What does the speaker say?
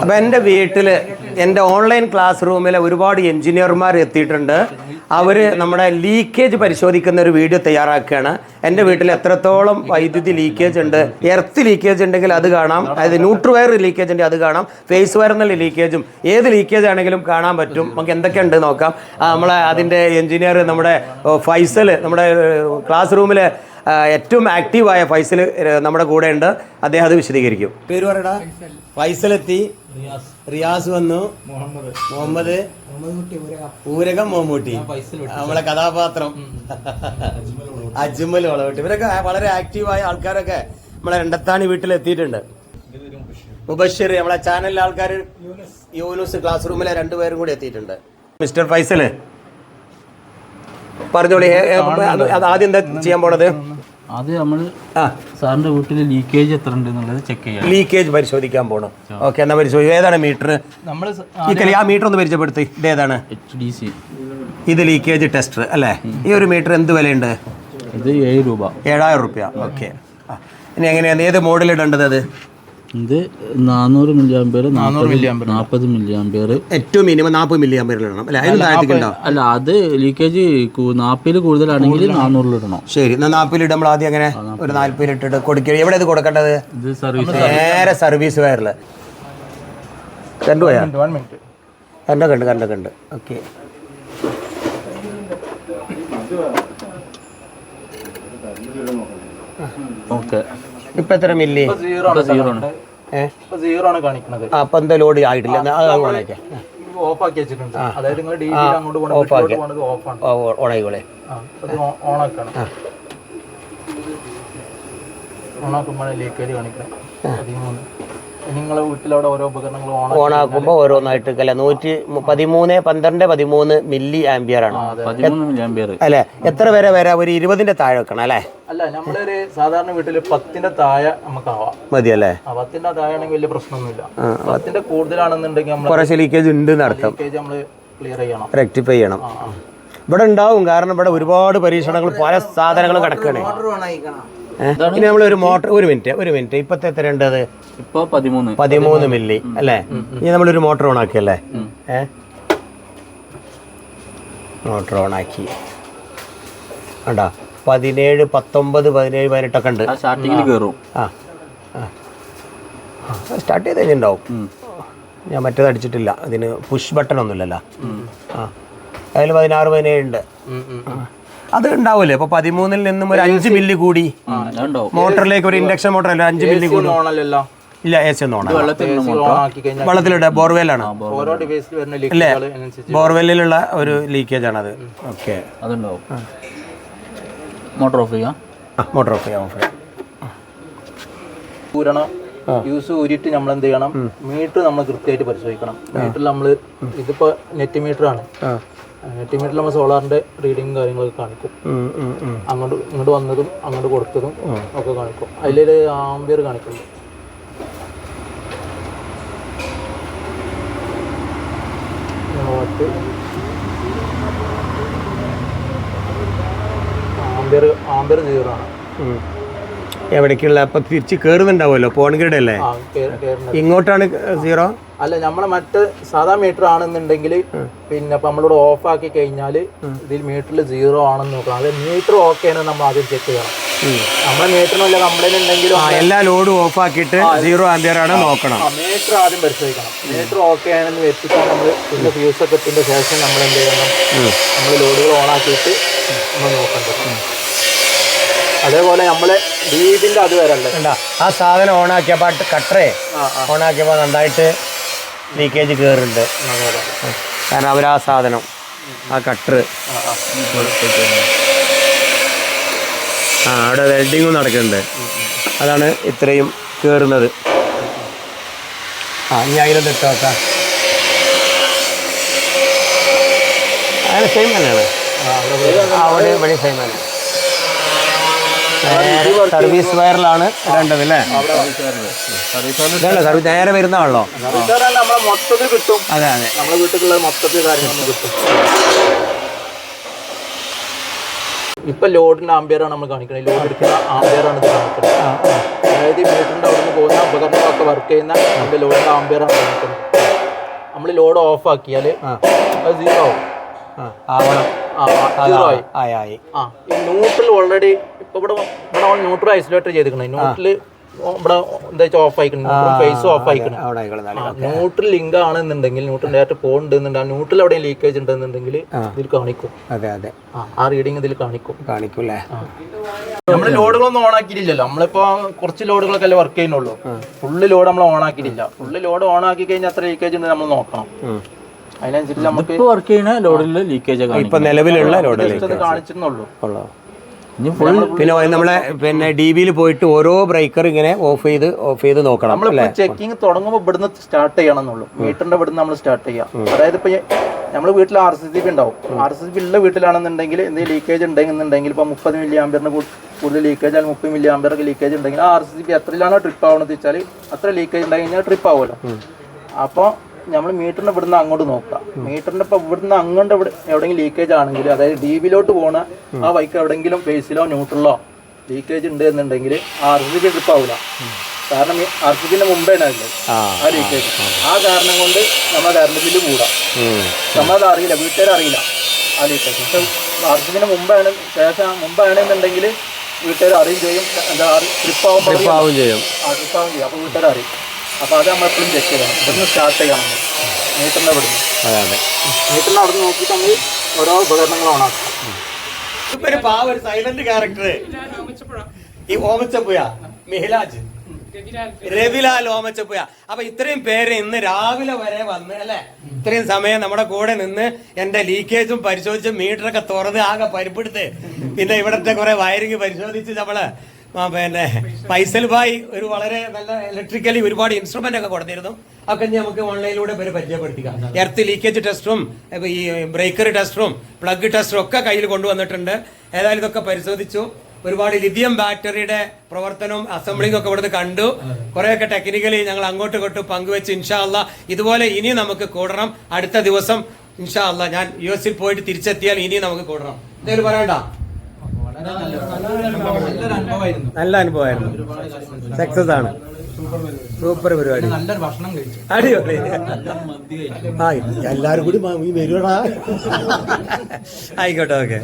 അപ്പം എന്റെ വീട്ടിൽ എന്റെ ഓൺലൈൻ ക്ലാസ് റൂമിൽ ഒരുപാട് എഞ്ചിനീയർമാർ എത്തിയിട്ടുണ്ട്. അവർ നമ്മുടെ ലീക്കേജ് പരിശോധിക്കുന്ന ഒരു വീഡിയോ തയ്യാറാക്കുകയാണ്. എന്റെ വീട്ടിൽ എത്രത്തോളം വൈദ്യുതി ലീക്കേജ് ഉണ്ട് എർത്ത് ലീക്കേജ് ഉണ്ടെങ്കിൽ അത് കാണാം. അതായത് ന്യൂട്രൽ വയർ ലീക്കേജ് ഉണ്ടെങ്കിൽ അത് കാണാം. ഫേസ് വയർ എന്നുള്ള ലീക്കേജും ഏത് ലീക്കേജ് ആണെങ്കിലും കാണാൻ പറ്റും. നമുക്ക് എന്തൊക്കെ ഉണ്ട് നോക്കാം. നമ്മളെ അതിന്റെ എഞ്ചിനീയർ നമ്മുടെ ഫൈസൽ നമ്മുടെ ക്ലാസ് റൂമിൽ ഏറ്റവും ആക്റ്റീവായ ഫൈസൽ നമ്മുടെ കൂടെ ഉണ്ട്. അദ്ദേഹം അത് വിശദീകരിക്കും. പേര് പറയടാ. ഫൈസൽ എത്തി റിയാസ് വന്നു. മുഹമ്മദ്. ഊരകം. മോമൂട്ടി നമ്മളെ കഥാപാത്രം. അജ്മൽ വളവട്ടി ഇവരൊക്കെ വളരെ ആക്റ്റീവായ ആൾക്കാരൊക്കെ നമ്മളെ രണ്ടത്താണി വീട്ടിൽ എത്തിയിട്ടുണ്ട് മുബഷിർ നമ്മളെ ചാനലിലെ ആൾക്കാർ യൂനുസ് ക്ലാസ് റൂമിലെ രണ്ടുപേരും കൂടി എത്തിയിട്ടുണ്ട്. മിസ്റ്റർ ഫൈസൽ പറഞ്ഞോളി അത് ആദ്യം എന്താ ചെയ്യാൻ പോണത്? അത് നമ്മൾ സാറിന്റെ വീട്ടിൽ ലീക്കേജ് എത്ര ഉണ്ട് എന്നുള്ളത് ചെക്ക് ചെയ്യാം. ലീക്കേജ് പരിശോധിക്കാൻ പോണം. ഓക്കെ എന്നാ പരിശോധിക്കും ഏതാണ് മീറ്റർ? നമ്മൾ ഈ ആ മീറ്റർ ഒന്ന് പരിചയപ്പെടുത്തി ഇത് ഏതാണ്? എച്ച് ഡി സി ഇത് ലീക്കേജ് ടെസ്റ്റർ അല്ലേ? ഈ ഒരു മീറ്റർ എന്ത് വിലയുണ്ട്? ഇത് ഏഴ് രൂപ. ഏഴായിരം റുപ്യ ഓക്കെ. ഇനി എങ്ങനെയാണ് ഏത് മോഡൽ ഇടേണ്ടത് അത്? ഇത് നാനൂറ് മില്ലി ആമ്പയർ നാൽപ്പത് മില്ലി ആമ്പയർ ഏറ്റവും മിനിമം നാൽപ്പത് മില്ലി ആമ്പയറിൽ ഇടണം. അല്ലേ അതിന് താഴത്തേക്കുണ്ടോ അല്ല അത് ലീക്കേജ് നാൽപ്പതിൽ കൂടുതലാണെങ്കിൽ നാനൂറിലിടണം ശരി എന്നാൽ നാൽപ്പതിൽ നമ്മൾ ആദ്യം അങ്ങനെ ഒരു നാൽപ്പതിൽ ഇട്ടിട്ട് കൊടുക്കുക എവിടെ ഇത് കൊടുക്കേണ്ടത്? ഇത് സർവീസ് നേരെ സർവീസ് വയറിൽ കണ്ടുപോയാ? കണ്ട കണ്ട് കണ്ട കണ്ട്. ഓക്കെ. ഓക്കെ. ഇപ്പൊ എത്ര മില്ലി? സീറോ ആണ് സീറോ ആണ് കാണിക്കുന്നത് അപ്പം എന്താ ലോഡ് ആയിട്ടില്ല. എന്നാ അത് ഓണാക്കിയ. ഓഫ് ആക്കി വെച്ചിട്ടുണ്ട്. അതായത് നിങ്ങൾ ഡി അങ്ങോട്ട് ഓഫ് ആക്കിയ. ഓഫ് ആണ്. ഓണായിക്കോളെ. ഓൺ ആക്കുമ്പോഴാണ് ലീക്കേജ് കാണിക്കുന്നത് പതിമൂന്ന്. നിങ്ങളെ വീട്ടിലവിടെ ഓരോ ഉപകരണങ്ങൾ ഓൺ ഓണാക്കുമ്പോൾ ഓരോന്നായിട്ട് അല്ല? നൂറ്റി പതിമൂന്ന് പന്ത്രണ്ട് പതിമൂന്ന് മില്ലി ആംബിയർ ആണ്. അല്ലെ മില്ലി ആമ്പയർ അല്ലേ? എത്ര വരെ വരെ ഒരു ഇരുപതിന്റെ താഴെ വെക്കണം അല്ലേ? അല്ല നമ്മളൊരു സാധാരണ വീട്ടിൽ പത്തിന്റെ താഴെ നമുക്ക് ആവാം മതി അല്ലേ പത്തിന്റെ താഴെ ആണെങ്കിൽ വലിയ പ്രശ്നമൊന്നുമില്ല. പത്തിന്റെ കൂടുതലാണെന്നുണ്ടെങ്കിൽ നമ്മൾ കുറച്ച് ലീക്കേജ് ഉണ്ട് നടത്തും ലീക്കേജ് നമ്മൾ ക്ലിയർ ചെയ്യണം. റെക്ടിഫൈ ചെയ്യണം. ഇവിടെ ഉണ്ടാവും. കാരണം ഇവിടെ ഒരുപാട് പരീക്ഷണങ്ങൾ പല സാധനങ്ങളും കിടക്കുകയാണ്. ഇനി നമ്മൾ ഒരു മോട്ടർ ഒരു മിനിറ്റ് ഒരു മിനിറ്റ്. ഇപ്പത്തെ എത്ര ഉണ്ട് അത്? ഇപ്പൊ പതിമൂന്ന്. പതിമൂന്ന് മില്ലി അല്ലേ? ഇനി നമ്മളൊരു മോട്ടർ ഓൺ ആക്കിയല്ലേ അല്ലേ മോട്ടർ ഓൺ ആക്കി കണ്ടാ? പതിനേഴ് പത്തൊമ്പത് പതിനേഴ് പതിനെട്ടൊക്കെ ഉണ്ട്. ആ സ്റ്റാർട്ടിങ്ങിൽ കയറും ആ. സ്റ്റാർട്ട് ചെയ്ത് കഴിഞ്ഞിട്ടുണ്ടാവും. ഞാൻ മറ്റേത് അടിച്ചിട്ടില്ല. അതിന് പുഷ് ബട്ടൺ ഒന്നുമില്ലല്ലോ. ആ. അതിൽ പതിനാറ് പതിനേഴ് ഉണ്ട്. അത് ഉണ്ടാവില്ലേ അപ്പൊ പതിമൂന്നിൽ നിന്നും ഒരു അഞ്ച് മില്ലി കൂടി. മോട്ടറിലേക്ക് ഒരു ഇൻഡക്ഷൻ മോട്ടർ അല്ല? അഞ്ച് മില്ലി കൂടി. ഓണല്ലല്ലോ? ഇല്ല എ സി ഒന്നും ഓണാ ഓൺ ആക്കി കഴിഞ്ഞാൽ വെള്ളത്തിലിടെ ബോർവെല്ലാണ്. അല്ലേ? ബോർവെല്ലിലുള്ള ഒരു ലീക്കേജ് ആണ് അത് ഓക്കെ. അതുണ്ടാവും. മോട്ടോർ ഓഫ് ചെയ്യാം? മോട്ടോർ ഓഫ് ചെയ്യാം ഓഫ് ചെയ്യാം. ഊരണം യൂസ് ഊരിട്ട് നമ്മൾ എന്ത് ചെയ്യണം മീറ്റർ നമ്മൾ കൃത്യമായിട്ട് പരിശോധിക്കണം. മീറ്ററിൽ നമ്മൾ ഇതിപ്പോ നെറ്റ് മീറ്റർ ആണ് മീറ്ററിൽ നമ്മൾ സോളാറിന്റെ റീഡിങ്ങും കാര്യങ്ങളൊക്കെ കാണിക്കും. അങ്ങോട്ട് ഇങ്ങോട്ട് വന്നതും അങ്ങോട്ട് കൊടുത്തതും ഒക്കെ കാണിക്കും. അതിലൊരു ആംബിയർ കാണിക്കുന്നുണ്ട്. ആംബിയർ ആംബിയർ സീറോ ആണ്. എവിടേക്കുള്ള? അപ്പൊ തിരിച്ച് കയറുന്നുണ്ടാവുമല്ലോ പോൺഗേഡ് അല്ലേ ഇങ്ങോട്ടാണ് സീറോ? അല്ല നമ്മളെ മറ്റ് സാധാ മീറ്റർ ആണെന്നുണ്ടെങ്കിൽ പിന്നെ ഇപ്പൊ നമ്മളിവിടെ ഓഫ് ആക്കി കഴിഞ്ഞാൽ ഇതിൽ മീറ്ററിൽ സീറോ ആണെന്ന് നോക്കാം അത് മീറ്റർ ഓക്കെ ആണ് നമ്മൾ ആദ്യം ചെക്ക് ചെയ്യണം. നമ്മളെ മീറ്ററിന് വല്ല കംപ്ലൈന്റ് ഉണ്ടെങ്കിലും ആ എല്ലാ ലോഡും ഓഫ് ആക്കിയിട്ട് സീറോ ആംബിയർ ആണ് നോക്കണം. മീറ്റർ ആദ്യം പരിശോധിക്കണം. മീറ്റർ ഓക്കെ ആണെന്ന് വെച്ചിട്ടാണ് നമ്മൾ പിന്നെ ഫ്യൂസ് ഒക്കെ ഇട്ടതിന്റെ ശേഷം നമ്മൾ എന്ത് ചെയ്യണം നമ്മൾ ലോഡുകൾ ഓൺ ആക്കിയിട്ട് നമ്മൾ നോക്കേണ്ടത്. അതേപോലെ നമ്മളെ വീടിന്റെ അത് വരണ്ട കണ്ടാ? ആ സാധനം ഓൺ ആക്കിയപ്പോൾ കട്ടറേ ഓൺ ആക്കിയപ്പോൾ നന്നായിട്ട് ലീക്കേജ് കയറുന്നുണ്ട് കാരണം അവർ ആ സാധനം ആ കട്ടർ ആ അവിടെ വെൽഡിങ്ങും നടക്കുന്നുണ്ട്. അതാണ് ഇത്രയും കേറുന്നത്. ആ ഇനി ഇട്ട് നോക്കാം. അങ്ങനെ സെയിം തന്നെയാണ്. ആ, അവിടെ ഇവിടെ സെയിം തന്നെ നേരെ സർവീസ് വയറിലാണ് ഇടേണ്ടത് അല്ലേ സർവീസ് നേരെ വരുന്നതാണല്ലോ. ആണല്ലോ മൊത്തത്തിൽ കിട്ടും അതെ അതെ. നമ്മളെ വീട്ടിലുള്ള മൊത്തത്തിൽ കാര്യങ്ങൾ കിട്ടും ഇപ്പൊ ലോഡിന്റെ ആംബിയറാണ് നമ്മൾ കാണിക്കുന്നത് ലോഡ് എടുക്കുന്ന ആംബിയറാണ് ഇത് കാണിക്കുന്നത് അതായത് മീറ്ററിന്റെ അവിടെ നിന്ന് പോകുന്ന ഉപകരണങ്ങളൊക്കെ വർക്ക് ചെയ്യുന്ന നമ്മുടെ ലോഡിന്റെ ആംബിയറാണ് കാണിക്കുന്നത് നമ്മൾ ലോഡ് ഓഫ് ആക്കിയാൽ അത് സീറോ ആവും. ആവണം. ആ സീറോ ആയി. ആ ഈ ന്യൂട്രൽ ഓൾറെഡി ഇപ്പൊ ഇവിടെ ഇവിടെ ന്യൂട്രൽ ഐസൊലേറ്റർ ചെയ്തിരിക്കണേ. ന്യൂട്രൽ ഇവിടെ എന്താ വെച്ചാൽ ഓഫ് ആയിക്കണം. ഫേസ് ഓഫ് ആയിക്കണം. ന്യൂട്രൽ ലിങ്ക് ആണെന്നുണ്ടെങ്കിൽ ന്യൂട്രൽ ഡയറക്റ്റ് പോകുന്നുണ്ടെന്നുണ്ടെങ്കിൽ ആ ന്യൂട്രൽ എവിടെ ലീക്കേജ് ഉണ്ടെന്നുണ്ടെങ്കിൽ ഇതിൽ കാണിക്കും. അതെ അതെ. ആ, റീഡിങ് ഇതിൽ കാണിക്കും. കാണിക്കും നമ്മൾ ലോഡുകളൊന്നും ഓൺ ആക്കിയിട്ടില്ലല്ലോ. നമ്മളിപ്പോ കുറച്ച് ലോഡുകളൊക്കെ അല്ലേ വർക്ക് ചെയ്യുന്നുള്ളൂ. ഫുള്ള് ലോഡ് നമ്മൾ ഓൺ ആക്കിയിട്ടില്ല. ഫുള്ള് ലോഡ് ഓൺ ആക്കി കഴിഞ്ഞാൽ അത്ര ലീക്കേജ് ഉണ്ട് നമ്മൾ നോക്കണം. അതിനനുസരിച്ച് നമുക്ക് ഇപ്പൊ വർക്ക് ചെയ്യുന്ന ലോഡിൽ ലീക്കേജ് ഇപ്പൊ നിലവിലുള്ള ലോഡ് just പിന്നെ നമ്മളെ പിന്നെ ഡി ബിയിൽ പോയിട്ട് ഓരോ ബ്രേക്കർ ഇങ്ങനെ ഓഫ് ചെയ്ത് ഓഫ് ചെയ്ത് നോക്കണം നമ്മൾ ചെക്കിങ് തുടങ്ങുമ്പോൾ ഇവിടുന്ന് സ്റ്റാർട്ട് ചെയ്യണം എന്നുള്ളൂ മീറ്ററിന്റെ ഇവിടുന്ന് നമ്മൾ സ്റ്റാർട്ട് ചെയ്യാം. അതായത് ഇപ്പൊ നമ്മൾ വീട്ടിൽ ആർ സി സി ബി ഉണ്ടാവും. ആർ സി സി ബി ഉള്ള വീട്ടിലാണെന്നുണ്ടെങ്കിൽ എന്തെങ്കിലും ലീക്കേജ് ഉണ്ടെന്നുണ്ടെങ്കിൽ ഇപ്പൊ മുപ്പത് മില്ലി ആംബിയറിന് കൂടുതൽ ലീക്കേജ് അല്ലെങ്കിൽ മുപ്പത് മില്ലി ആമ്പിയർ ലീക്കേജ് ഉണ്ടെങ്കിൽ ആ ആർ സി സി ബി എത്രയിലാണോ ട്രിപ്പ് ആവണമെന്ന് വെച്ചാൽ അത്ര ലീക്കേജ് ഉണ്ടെങ്കിൽ കഴിഞ്ഞാൽ ട്രിപ്പ് ആവുമല്ലോ. അപ്പോൾ നമ്മൾ മീറ്ററിന് ഇവിടുന്ന് അങ്ങോട്ട് നോക്കുക. മീറ്ററിന്റെ ഇപ്പൊ ഇവിടുന്ന് അങ്ങോട്ട് ഇവിടെ എവിടെയെങ്കിലും ലീക്കേജ് ആണെങ്കിൽ അതായത് ഡി ബിയിലോട്ട് പോണ ആ വൈക്ക് എവിടെയെങ്കിലും ബേസിലോ ന്യൂട്രലോ ലീക്കേജ് ഉണ്ട് എന്നുണ്ടെങ്കിൽ ആർ സി ട്രിപ്പ് ആവില്ല കാരണം ആർ സി ബിന്റെ മുമ്പേ ആ ആ ലീക്കേജ് ആ കാരണം കൊണ്ട് നമ്മൾ കറണ്ട് ബില്ല് കൂടാം. നമ്മളത് അറിയില്ല വീട്ടുകാർ അറിയില്ല ആ ലീക്കേജ് പക്ഷെ ആർ സി ബിന് മുമ്പാണ് ശേഷം മുമ്പാണെന്നുണ്ടെങ്കിൽ വീട്ടുകാർ അറിയും ചെയ്യും എന്താ ട്രിപ്പ് ആവുമ്പോൾ ആവും ചെയ്യും. ആ ട്രിപ്പ് ആവും ചെയ്യും. അപ്പോൾ വീട്ടുകാർ അറിയും. അപ്പോൾ അത് നമ്മൾ എപ്പോഴും ചെക്ക് ചെയ്യണം. ഇവിടുന്ന് സ്റ്റാർട്ട് ചെയ്യണം മീറ്ററിന്റെ ഇവിടുന്ന് അതെ അതെ. മീറ്ററിന്റെ അവിടെ നോക്കിയിട്ട് നമ്മൾ ഓരോ ഉപകരണങ്ങൾ ഓണാക്കും ഒരു പാവ ഒരു സൈലന്റ് ക്യാരക്ടർ ഈ ഓമച്ചപ്പുയ മിഹിലാജ്. രവിലാൽ ഓമച്ചപ്പുയ അപ്പൊ ഇത്രയും പേര് ഇന്ന് രാവിലെ വരെ വന്ന് അല്ലെ? ഇത്രയും സമയം നമ്മുടെ കൂടെ നിന്ന് എന്റെ ലീക്കേജും പരിശോധിച്ച് മീറ്ററൊക്കെ തുറന്ന് ആകെ പരിപ്പെടുത്ത്. പിന്നെ ഇവിടത്തെ കുറെ വയറിങ് പരിശോധിച്ച് നമ്മൾ പിന്നെ ഫൈസൽ ഭായ് ഒരു വളരെ നല്ല ഇലക്ട്രിക്കലി ഒരുപാട് ഇൻസ്ട്രുമെന്റ് ഒക്കെ കൊടുത്തിരുന്നു. അതൊക്കെ നമുക്ക് ഓൺലൈനിലൂടെ പേര് പരിചയപ്പെടുത്തിക്കാം. എർത്ത് ലീക്കേജ് ടെസ്റ്റും ഈ ബ്രേക്കർ ടെസ്റ്റും പ്ലഗ് ടെസ്റ്റും ഒക്കെ കയ്യിൽ കൊണ്ടുവന്നിട്ടുണ്ട്. ഏതായാലും ഇതൊക്കെ പരിശോധിച്ചു. ഒരുപാട് ലിഥിയം ബാറ്ററിയുടെ പ്രവർത്തനവും അസംബ്ലിംഗ് ഒക്കെ ഇവിടുന്ന് കണ്ടു. കുറേയൊക്കെ ടെക്നിക്കലി ഞങ്ങൾ അങ്ങോട്ട് ഇങ്ങോട്ട് പങ്കുവെച്ച് ഇൻഷാല്ല ഇതുപോലെ ഇനി നമുക്ക് കൂടണം. അടുത്ത ദിവസം ഇൻഷാല്ല ഞാൻ യു എസിൽ പോയിട്ട് തിരിച്ചെത്തിയാൽ ഇനി നമുക്ക് കൂടണം. എന്തെങ്കിലും പറയണ്ട. നല്ല അനുഭവമായിരുന്നു. സക്സസ് ആണ്. സൂപ്പർ പരിപാടി. അടിപൊളി. ആ എല്ലാരും കൂടി വരുവാടാ. ആയിക്കോട്ടെ ഓക്കെ.